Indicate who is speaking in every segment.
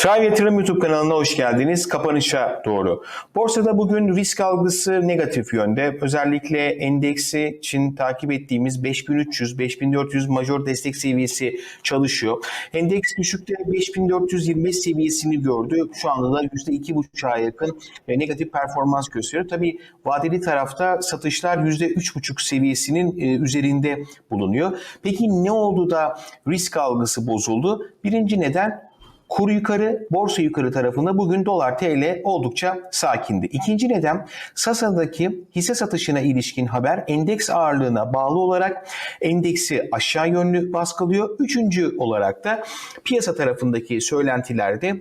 Speaker 1: Tribe Yatırım YouTube kanalına hoş geldiniz. Kapanışa doğru. Borsada bugün risk algısı negatif yönde. Özellikle endeksi için takip ettiğimiz 5300-5400 major destek seviyesi çalışıyor. Endeks düşükte 5425 seviyesini gördü. Şu anda da %2,5'a yakın e, negatif performans gösteriyor. Tabii vadeli tarafta satışlar %3,5 seviyesinin e, üzerinde bulunuyor. Peki ne oldu da risk algısı bozuldu? Birinci neden Kur yukarı, borsa yukarı tarafında bugün dolar TL oldukça sakindi. İkinci neden Sasa'daki hisse satışına ilişkin haber endeks ağırlığına bağlı olarak endeksi aşağı yönlü baskılıyor. Üçüncü olarak da piyasa tarafındaki söylentilerde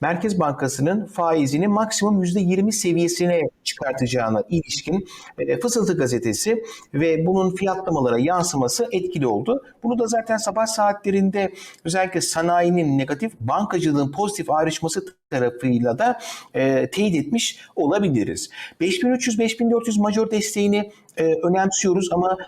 Speaker 1: Merkez Bankası'nın faizini maksimum %20 seviyesine çıkartacağına ilişkin e, Fısıltı gazetesi ve bunun fiyatlamalara yansıması etkili oldu. Bunu da zaten sabah saatlerinde özellikle sanayinin negatif, bankacılığın pozitif ayrışması tarafıyla da e, teyit etmiş olabiliriz. 5300-5400 major desteğini e, önemsiyoruz ama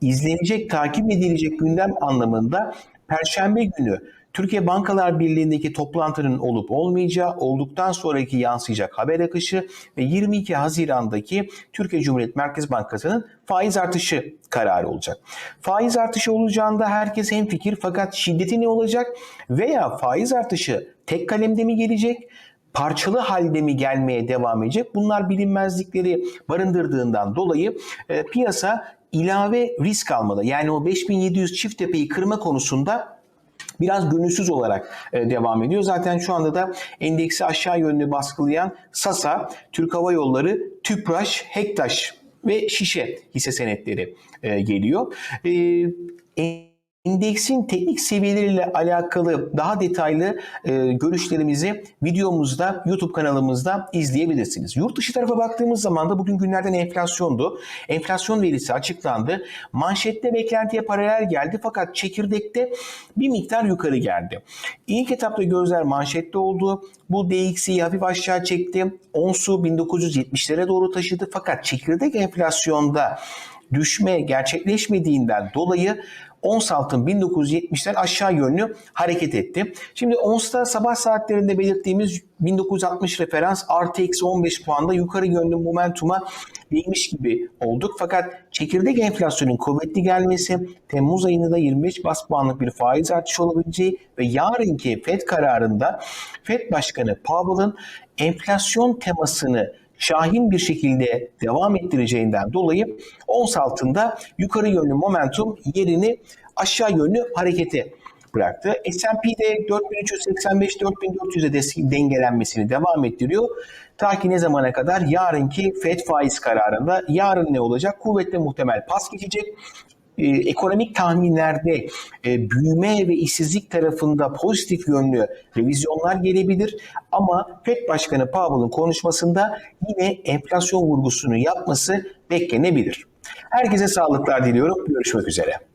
Speaker 1: izlenecek, takip edilecek gündem anlamında Perşembe günü Türkiye Bankalar Birliği'ndeki toplantının olup olmayacağı, olduktan sonraki yansıyacak haber akışı ve 22 Haziran'daki Türkiye Cumhuriyet Merkez Bankası'nın faiz artışı kararı olacak. Faiz artışı olacağında herkes hemfikir fakat şiddeti ne olacak veya faiz artışı tek kalemde mi gelecek? parçalı halde mi gelmeye devam edecek? Bunlar bilinmezlikleri barındırdığından dolayı e, piyasa ilave risk almalı. Yani o 5700 çift tepeyi kırma konusunda biraz gönülsüz olarak e, devam ediyor. Zaten şu anda da endeksi aşağı yönlü baskılayan Sasa, Türk Hava Yolları, Tüpraş, Hektaş ve Şişe hisse senetleri e, geliyor. Endeksin teknik seviyeleriyle alakalı daha detaylı e, görüşlerimizi videomuzda, YouTube kanalımızda izleyebilirsiniz. Yurt dışı tarafa baktığımız zaman da bugün günlerden enflasyondu. Enflasyon verisi açıklandı. Manşette beklentiye paralel geldi fakat çekirdekte bir miktar yukarı geldi. İlk etapta gözler manşette oldu. Bu DXY'yi hafif aşağı çekti. Onsu 1970'lere doğru taşıdı fakat çekirdek enflasyonda düşme gerçekleşmediğinden dolayı ons altın 1970'ten aşağı yönlü hareket etti. Şimdi onsta sabah saatlerinde belirttiğimiz 1960 referans artı eksi 15 puanda yukarı yönlü momentuma değmiş gibi olduk. Fakat çekirdek enflasyonun kuvvetli gelmesi Temmuz ayında da 25 bas puanlık bir faiz artışı olabileceği ve yarınki FED kararında FED Başkanı Powell'ın enflasyon temasını şahin bir şekilde devam ettireceğinden dolayı ons altında yukarı yönlü momentum yerini aşağı yönlü harekete bıraktı. S&P'de 4385-4400'e dengelenmesini devam ettiriyor. Ta ki ne zamana kadar? Yarınki FED faiz kararında. Yarın ne olacak? Kuvvetle muhtemel pas geçecek e, ekonomik tahminlerde e, büyüme ve işsizlik tarafında pozitif yönlü revizyonlar gelebilir ama FED Başkanı Powell'ın konuşmasında yine enflasyon vurgusunu yapması beklenebilir. Herkese sağlıklar diliyorum. Görüşmek üzere.